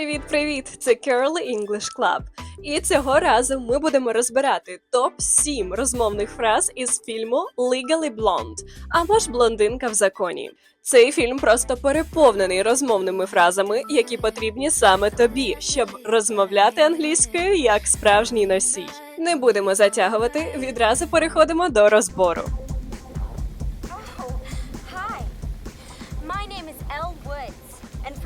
Привіт-привіт! Це Curly English Club. І цього разу ми будемо розбирати топ 7 розмовних фраз із фільму Legally Blonde або ж Блондинка в законі. Цей фільм просто переповнений розмовними фразами, які потрібні саме тобі, щоб розмовляти англійською як справжній носій. Не будемо затягувати, відразу переходимо до розбору. Oh, hi. My name is Elle Woods, and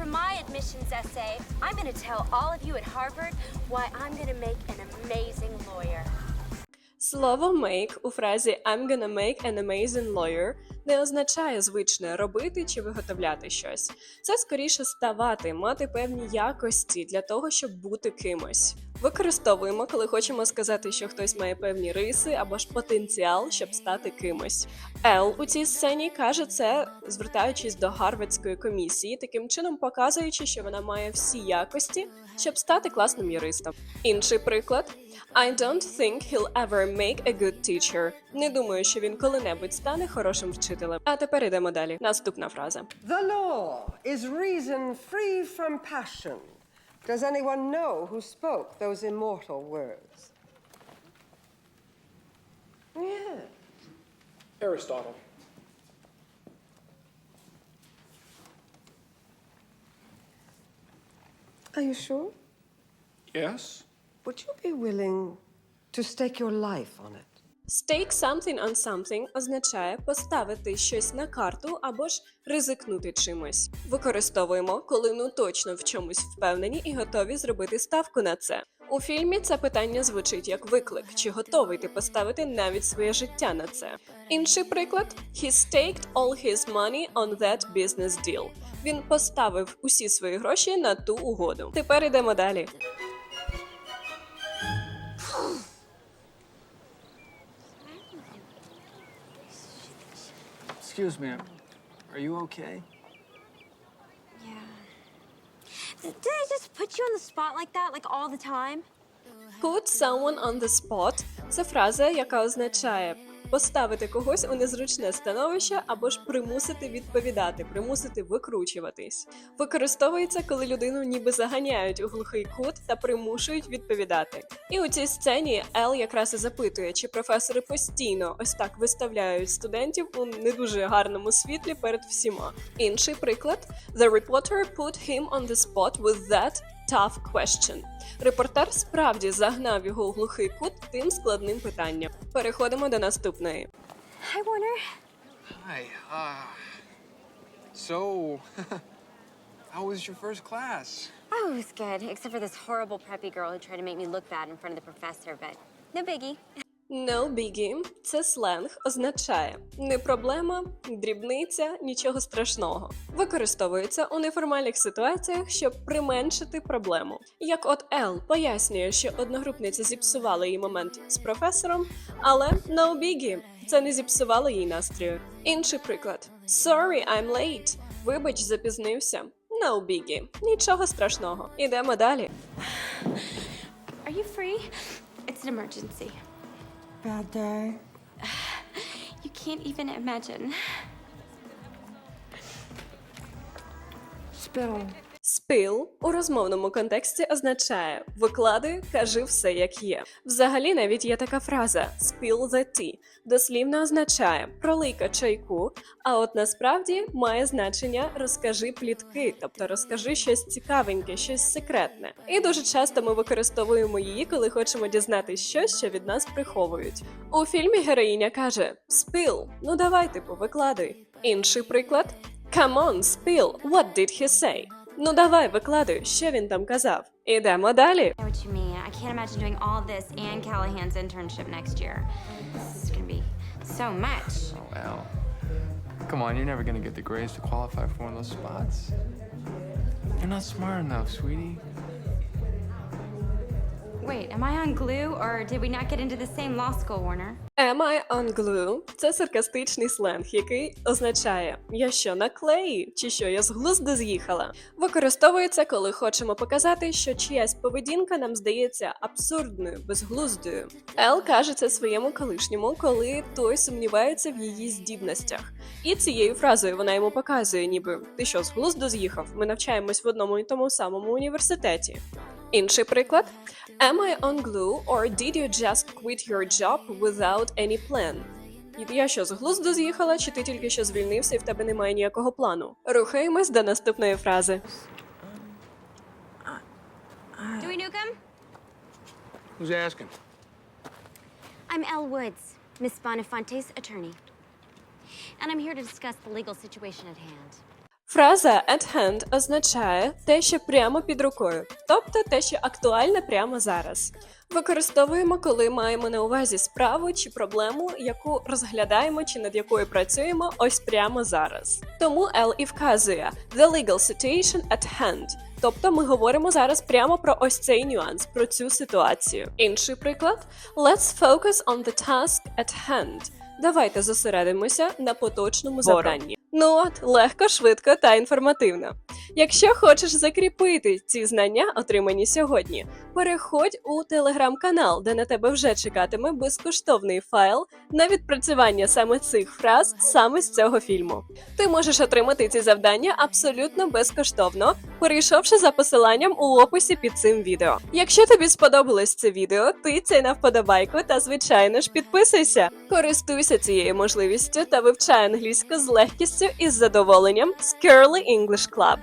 for my admissions essay, I'm going to tell all of you at Harvard why I'm going to make an amazing lawyer. Слово make у фразі I'm gonna make an amazing lawyer не означає звичне робити чи виготовляти щось. Це скоріше ставати, мати певні якості для того, щоб бути кимось. Використовуємо, коли хочемо сказати, що хтось має певні риси або ж потенціал, щоб стати кимось. Ел у цій сцені каже це, звертаючись до гарвардської комісії, таким чином показуючи, що вона має всі якості, щоб стати класним юристом. Інший приклад I don't think he'll ever make a good teacher. Не думаю, що він коли-небудь стане хорошим вчителем. А тепер йдемо далі. Наступна фраза. The law is reason free from passion. Does anyone know who spoke those immortal words? Yeah. Aristotle. Are you sure? Yes? Would you be willing to stake your life on it? Stake something on something означає поставити щось на карту або ж ризикнути чимось. Використовуємо, коли ну точно в чомусь впевнені і готові зробити ставку на це. У фільмі це питання звучить як виклик, чи готовий ти поставити навіть своє життя на це. Інший приклад: He staked all his money on that business deal. Він поставив усі свої гроші на ту угоду. Тепер йдемо далі. Excuse me, are you okay? Did I just put you on the spot like that, like all the time? Put someone on the spot – це фраза, яка означає поставити когось у незручне становище або ж примусити відповідати, примусити викручуватись. Використовується, коли людину ніби заганяють у глухий кут та примушують відповідати. І у цій сцені Ел якраз і запитує, чи професори постійно ось так виставляють студентів у не дуже гарному світлі перед всіма. Інший приклад: The reporter put him on the spot with that tough question. Репортер справді загнав його у глухий кут тим складним питанням. Переходимо до наступної. Hi, Warner. Hi. Uh, so, how was your first class? Oh, it was good, except for this horrible preppy girl who tried to make me look bad in front of the professor, but no biggie. No biggie – це сленг, означає не проблема, дрібниця, нічого страшного. Використовується у неформальних ситуаціях, щоб применшити проблему. Як от Ел пояснює, що одногрупниця зіпсувала їй момент з професором, але no biggie – це не зіпсувало їй настрою. Інший приклад: Sorry, I'm late. Вибач, запізнився. No biggie. Нічого страшного. Ідемо далі. Are you free? It's an emergency. Bad day. You can't even imagine. Spill. Spill у розмовному контексті означає виклади, кажи все як є. Взагалі навіть є така фраза spill the tea. Дослівно означає пролийка чайку, а от насправді має значення розкажи плітки, тобто розкажи щось цікавеньке, щось секретне. І дуже часто ми використовуємо її, коли хочемо дізнатись щось, що від нас приховують. У фільмі героїня каже: Spill, ну давай, типу, викладуй. Інший приклад. Come on, spill, what did he say? Ну давай, викладуй, що він там казав. Ідемо далі. I know what you mean. I can't imagine doing all this and Callahan's internship next year. This is gonna be so much. Oh, Al. Come on, you're never gonna get the grades to qualify for one of those spots. You're not smart enough, sweetie. Wait, am I on glue or did we not get into the same law school, Warner? Am I on glue – це саркастичний сленг, який означає я що на клеї, чи що я з глузду з'їхала. Використовується, коли хочемо показати, що чиясь поведінка нам здається абсурдною, безглуздою. Ел каже це своєму колишньому, коли той сумнівається в її здібностях. І цією фразою вона йому показує, ніби ти що з глузду з'їхав? Ми навчаємось в одному і тому самому університеті. Інший приклад: Am I on glue or did you just quit your job without any plan? Я що з глузду з'їхала, чи ти тільки що звільнився і в тебе немає ніякого плану? Рухаємось до наступної фрази. Dewey Newcomb? Who's asking? I'm Elle Woods, Miss Bonafonte's attorney. And I'm here to discuss the legal situation at hand. Фраза at hand означає те, що прямо під рукою, тобто те, що актуальне прямо зараз. Використовуємо, коли маємо на увазі справу чи проблему, яку розглядаємо чи над якою працюємо ось прямо зараз. Тому L і вказує the legal situation at hand. Тобто ми говоримо зараз прямо про ось цей нюанс, про цю ситуацію. Інший приклад: Let's focus on the task at hand. Давайте зосередимося на поточному завданні. Ну от, легко, швидко та інформативно. Якщо хочеш закріпити ці знання, отримані сьогодні, переходь у телеграм-канал, де на тебе вже чекатиме безкоштовний файл на відпрацювання саме цих фраз саме з цього фільму. Ти можеш отримати ці завдання абсолютно безкоштовно, перейшовши за посиланням у описі під цим відео. Якщо тобі сподобалось це відео, ти цей на вподобайку та, звичайно ж, підписуйся. Користуйся цією можливістю та вивчай англійську з легкістю і з задоволенням з Curly English Club.